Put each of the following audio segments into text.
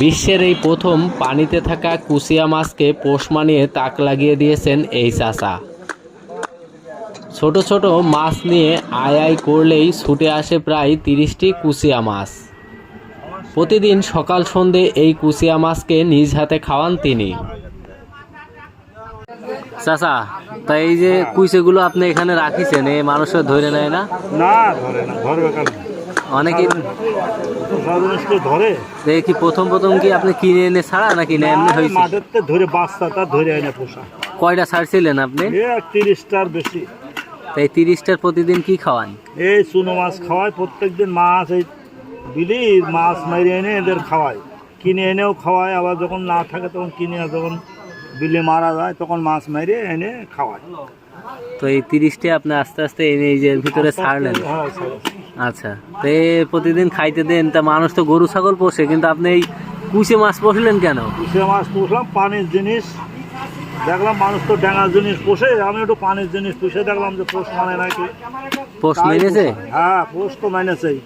বিশ্বের এই প্রথম পানিতে থাকা কুচিয়া মাছকে পোষ মানিয়ে তাক লাগিয়ে দিয়েছেন এই চাচা ছোট ছোট মাছ নিয়ে আয় আয় করলেই ছুটে আসে প্রায় তিরিশটি কুচিয়া মাছ। প্রতিদিন সকাল সন্ধে এই কুচিয়া মাছকে নিজ হাতে খাওয়ান তিনি। চাচা তাই এই যে কুইসেগুলো আপনি এখানে রাখিছেন, এই মানুষের ধরে নেয় না? না, ধরে না, ধরবে কেন? অনেকে ধরে। কি প্রথম প্রথম কি আপনি কিনে এনে ছাড়া নাকি না এমনি হয়েছে? মাঠের তো ধরে বাচ্চা তা ধরে এনে পোষা। কয়টা ছাড়ছিলেন আপনি? এ তিরিশটার বেশি। তাই তিরিশটার প্রতিদিন কি খাওয়ান? এই চুনো মাছ খাওয়ায় প্রত্যেকদিন মাছ এই বিলির মাছ মেরে এনে এদের খাওয়ায়। কিনে এনেও খাওয়ায় আবার যখন না থাকে তখন কিনে যখন বিলে মারা যায় তখন মাছ মেরে এনে খাওয়ায়। তো এই তিরিশটা আপনি আস্তে আস্তে এনে এই যে ভিতরে ছাড়লেন। হ্যাঁ আচ্ছা তো এ প্রতিদিন খাইতে দেন তা মানুষ তো গরু ছাগল পোষে কিন্তু আপনি এই কুচে মাছ পোষলেন কেন? কুচে মাছ পুষলাম পানির জিনিস। দেখলাম মানুষ তো ডেঙার জিনিস পোষে আমি একটু পানির জিনিস পুষে দেখলাম যে পোষ মানে নাকি। পোষ মেনেছে। হ্যাঁ পোষ তো মেনেছেই।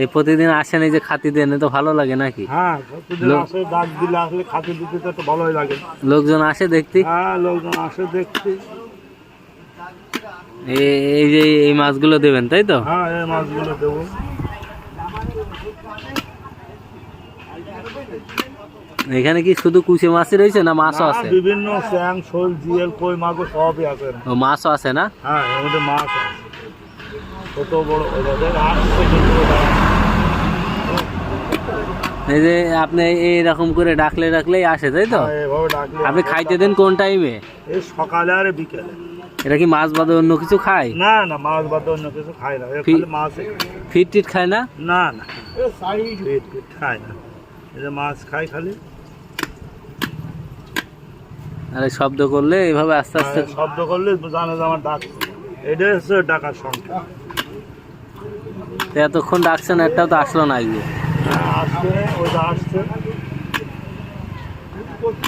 এই প্রতিদিন আসেন এই যে খাতি দেন তো ভালো লাগে নাকি? হ্যাঁ প্রতিদিন আসে ডাক দিলে আসলে খাতে দিতে তো একটু ভালোই লাগে। লোকজন আসে দেখতে? হ্যাঁ লোকজন আসে দেখতে। এই যে এই মাছগুলো দেবেন তাই তো? হ্যাঁ এই মাছগুলো দেবো। এখানে কি শুধু কুচে মাছই রয়েছে না মাছও আছে? বিভিন্ন স্যাং শোল জিএল কই মাগুর সবই আছে মাছও আছে না? হ্যাঁ মাছ আছে। ছোট বড় এই যে আপনি এইরকম করে ডাকলে ডাকলেই আসে তাই তো? হ্যাঁ, আপনি খাইতে দেন কোন টাইমে এই সকালে আর বিকেলে। এটা কি মাছ বাদে অন্য কিছু খায়? না না মাছ বাদ অন্য কিছু খায় না। খালি মাছ ফিট টিট খায় না? না না। পেট পেট খায় না। যে মাছ খায় খালি। আরে শব্দ করলে এইভাবে আস্তে আস্তে শব্দ করলে জানে যে আমার ডাক এটা হচ্ছে ডাকার সংখ্যা। এতক্ষণ ডাকছেন একটাও তো আসলো না আজকে। হ্যাঁ, আসছে ওটা আসছে।